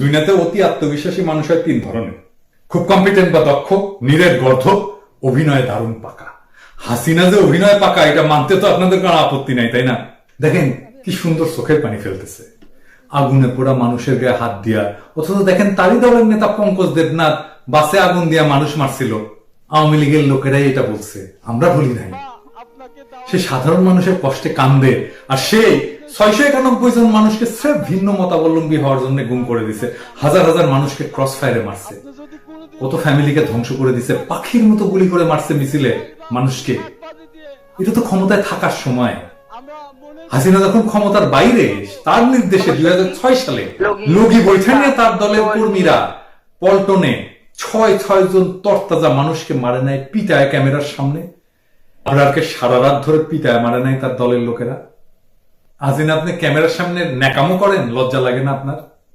দুনিয়াতে অতি আত্মবিশ্বাসী মানুষ হয় তিন ধরনের। খুব কম্পিটেন্ট বা দক্ষ, নিরের গর্ধব অভিনয়ে দারুণ পাকা। হাসিনা যে অভিনয় পাকা, এটা মানতে তো আপনাদের কোনো আপত্তি নাই, তাই না? দেখেন, কি সুন্দর চোখের পানি ফেলতেছে। আগুনে পোড়া মানুষের গায়ে হাত দিয়া, অথচ দেখেন তারই দলের নেতা পঙ্কজ দেবনাথ, বাসে আগুন দিয়া মানুষ মারছিল। আওয়ামী লীগের লোকেরাই এটা বলছে। আমরা বলি নাই। সে সাধারণ মানুষের কষ্টে কান্দে, আর সে ছয়শো একানব্বই জন মানুষকে স্রেফ ভিন্ন মতাবলম্বী হওয়ার জন্য গুম করে দিছে। হাজার হাজার মানুষকে ক্রস ফায়ারে মারছে। কত ফ্যামিলিকে ধ্বংস করে দিছে। পাখির মতো গুলি করে মারছে মিছিলে মানুষকে। এটা তো ক্ষমতায় থাকার সময়। হাসিনা যখন ক্ষমতার বাইরে, তার নির্দেশে দুই ছয় সালে লগি বৈঠানিয়া তার দলের কর্মীরা পল্টনে ছয় ছয় জন তরতাজা মানুষকে মারে নেয় পিতায় ক্যামেরার সামনে। আবরারকে সারা রাত ধরে পিতায় মারে নেয় তার দলের লোকেরা। আজিন আপনি ক্যামেরার সামনে ন্যাকামো করেন? লজ্জা লাগে না আপনার?